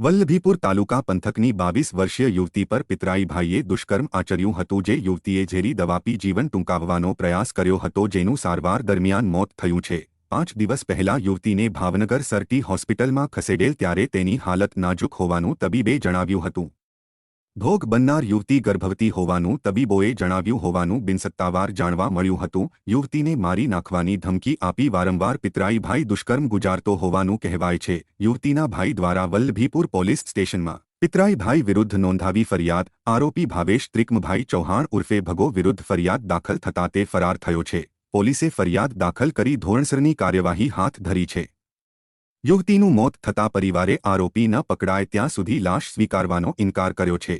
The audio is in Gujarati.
વલ્લભીપુર તાલુકા પંથકની બાવીસ વર્ષીય યુવતી પર પિતરાઈ ભાઈએ દુષ્કર્મ આચર્યું હતું જે યુવતીએ ઝેરી દવા પી જીવન ટૂંકાવવાનો પ્રયાસ કર્યો હતો જેનું સારવાર દરમિયાન મોત થયું છે. પાંચ દિવસ પહેલા યુવતીને ભાવનગર સરટી હોસ્પિટલમાં ખસેડેલ ત્યારે તેની હાલત નાજુક હોવાનું તબીબે જણાવ્યું હતું. ભોગ બનનાર યુવતી ગર્ભવતી હોવાનું તબીબોએ જણાવ્યું હોવાનું બિનસત્તાવાર જાણવા મળ્યું હતું. યુવતીને મારી નાખવાની ધમકી આપી વારંવાર પિતરાઈ ભાઈ દુષ્કર્મ ગુજારતો હોવાનું કહેવાય છે. યુવતીના ભાઈ દ્વારા વલ્લભીપુર પોલીસ સ્ટેશનમાં પિતરાઈ ભાઈ વિરુદ્ધ નોંધાવી ફરિયાદ. આરોપી ભાવેશ ત્રિકમભાઈ ચૌહાણ ઉર્ફે ભગો વિરુદ્ધ ફરિયાદ દાખલ થતા તે ફરાર થયો છે. પોલીસે ફરિયાદ દાખલ કરી ધોરણસરની કાર્યવાહી હાથ ધરી છે. યુવતીનું મોત થતા પરિવારે આરોપી ન પકડાય ત્યાં સુધી લાશ સ્વીકારવાનો ઇનકાર કર્યો છે.